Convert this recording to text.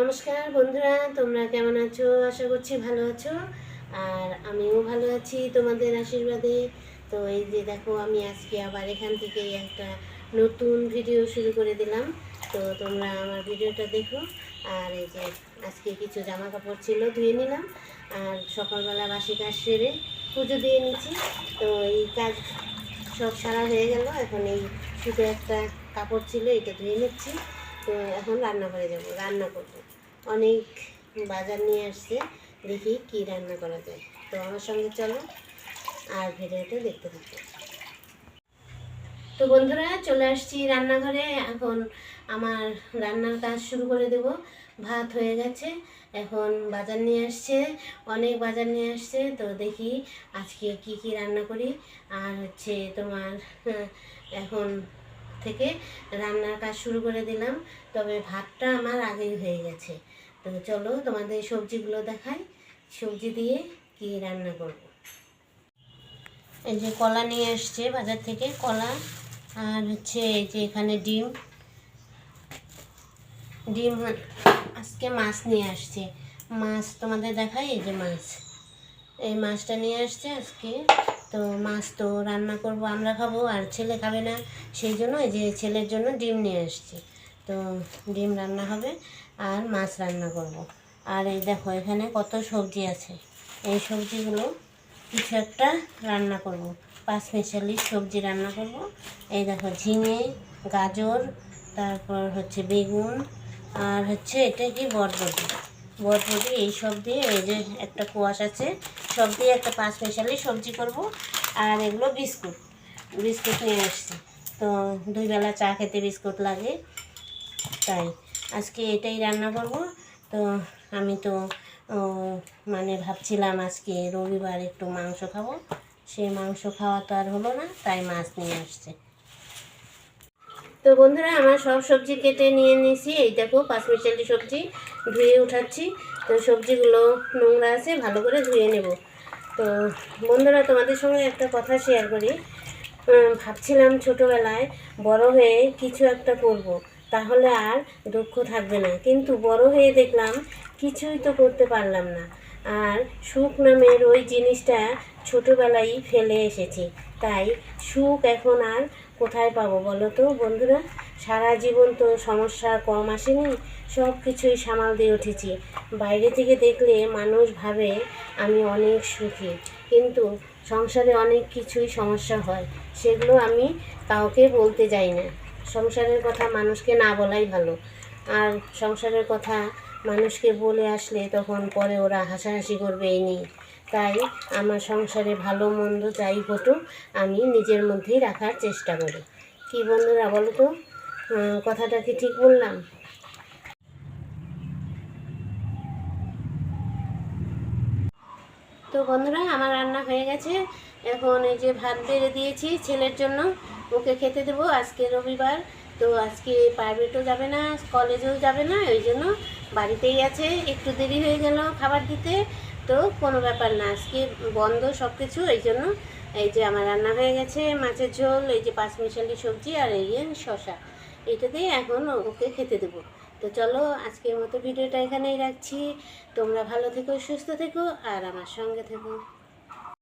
নমস্কার বন্ধুরা, তোমরা কেমন আছো? আশা করছি ভালো আছো। আর আমিও ভালো আছি তোমাদের আশীর্বাদে। তো এই যে দেখো, আমি আজকে আবার এখান থেকে একটা নতুন ভিডিও শুরু করে দিলাম। তো তোমরা আমার ভিডিওটা দেখো। আর এই যে আজকে কিছু জামা কাপড় ছিল ধুয়ে নিলাম। আর সকালবেলা বাসি কাজ সেরে পুজো দিয়ে নিচ্ছি তো এই কাজ সব সারা হয়ে গেল। এখন এই শুধু একটা কাপড় ছিল, এটা ধুয়ে নিচ্ছি। তো এখন রান্না করে যাব রান্না করব। অনেক বাজার নিয়ে আসছে দেখি কি রান্না করা যায়। তো আমার সঙ্গে চলো আর ভিডিওটা দেখতে থাকো। তো বন্ধুরা চলে আসছি রান্নাঘরে। এখন আমার রান্নার কাজ শুরু করে দেব। ভাত হয়ে গেছে এখন বাজার নিয়ে আসছে অনেক বাজার নিয়ে আসছে। তো দেখি আজকে কি কি রান্না করি। আর হচ্ছে তোমার হ্যাঁ, এখন থেকে রান্নার কাজ শুরু করে দিলাম। তবে ভাতটা আমার আগেই হয়ে গেছে। তো চলো তোমাদের সবজিগুলো দেখাই। সবজি দিয়ে কি রান্না করব। এই যে কলা নিয়ে আসছে বাজার থেকে, কলা আর হচ্ছে এই যে এখানে ডিম। ডিম আজকে মাছ নিয়ে আসছে। মাছ তোমাদের দেখাই, এই যে মাছ। এই মাছটা নিয়ে আসছে আজকে। তো মাছ তো রান্না করব, আমরা খাব আর ছেলে খাবে না সেই জন্য এই যে ছেলের জন্য ডিম নিয়ে আসছি তো ডিম রান্না হবে আর মাছ রান্না করব। আর এই দেখো, এখানে কত সবজি আছে এই সবজিগুলো কিছু একটা রান্না করব। পাঁচ মিশালি সবজি রান্না করব। এই দেখো, ঝিঙে, গাজর, তারপর হচ্ছে বেগুন, আর হচ্ছে এটা কি বরবটি বরবটি এই সব দিয়ে এই যে একটা কোয়াশ আছে, সব দিয়ে একটা পাঁচ মিশালি সবজি করব। আর এগুলো বিস্কুট বিস্কুট নিয়ে আসছি। তো দুই বেলা চা খেতে বিস্কুট লাগে, তাই আজকে এটাই রান্না করব। তো আমি তো মানে ভাবছিলাম আজকে রবিবার একটু মাংস খাব। সেই মাংস খাওয়া তো আর হলো না, তাই মাছ নিয়ে আসছে। তো বন্ধুরা, আমার সব সবজি কেটে নিয়ে নিয়েছি। এই দেখো, পাঁচমিশালি সবজি ধুয়ে উঠাচ্ছি। তো সবজিগুলো নোংরা আছে, ভালো করে ধুয়ে নেব। তো বন্ধুরা, তোমাদের সঙ্গে একটা কথা শেয়ার করি। ভাবছিলাম ছোটোবেলায় বড় হয়ে কিছু একটা করব। তাহলে আর দুঃখ থাকবে না। কিন্তু বড় হয়ে দেখলাম, কিছুই তো করতে পারলাম না। আর সুখ নামের ওই জিনিসটা ছোটোবেলায় ফেলে এসেছি। তাই সুখ এখন আর কোথায় পাবো বলো তো বন্ধুরা? সারা জীবন তো সমস্যা কম আসেনি, সব কিছুই সামাল দিয়ে উঠেছি। বাইরে থেকে দেখলে মানুষ ভাবে আমি অনেক সুখী, কিন্তু সংসারে অনেক কিছুই সমস্যা হয়, সেগুলো আমি কাউকে বলতে যাই না। সংসারের কথা মানুষকে না বলাই ভালো, আর সংসারের কথা মানুষকে বলে আসলে তখন পরে ওরা হাসাহাসি করবে এই নিয়ে। তাই আমার সংসারে ভালো মন্দ যাই ঘটুক, আমি নিজের মধ্যেই রাখার চেষ্টা করি। কি বন্ধুরা বলো তো? কথাটা কি ঠিক বললাম? তো বন্ধুরা, আমার রান্না হয়ে গেছে। এখন এই যে ভাত বেড়ে দিয়েছি ছেলের জন্য, ওকে খেতে দেবো আজকে রবিবার। তো আজকে প্রাইভেটও যাবে না কলেজেও যাবে না ওই জন্য বাড়িতেই আছে, একটু দেরি হয়ে গেল খাবার দিতে। তো কোনো ব্যাপার না, আজকে বন্ধ সব কিছু এই জন্য এই যে আমার রান্না হয়ে গেছে, মাছের ঝোল, এই যে পাঁচমিশালি সবজি আর এই শশা এটা দিয়ে এখন ওকে খেতে দেবো। তো চলো, আজকের মতো ভিডিওটা এখানেই রাখছি। তোমরা ভালো থেকো, সুস্থ থেকো, আর আমার সঙ্গে থেকো।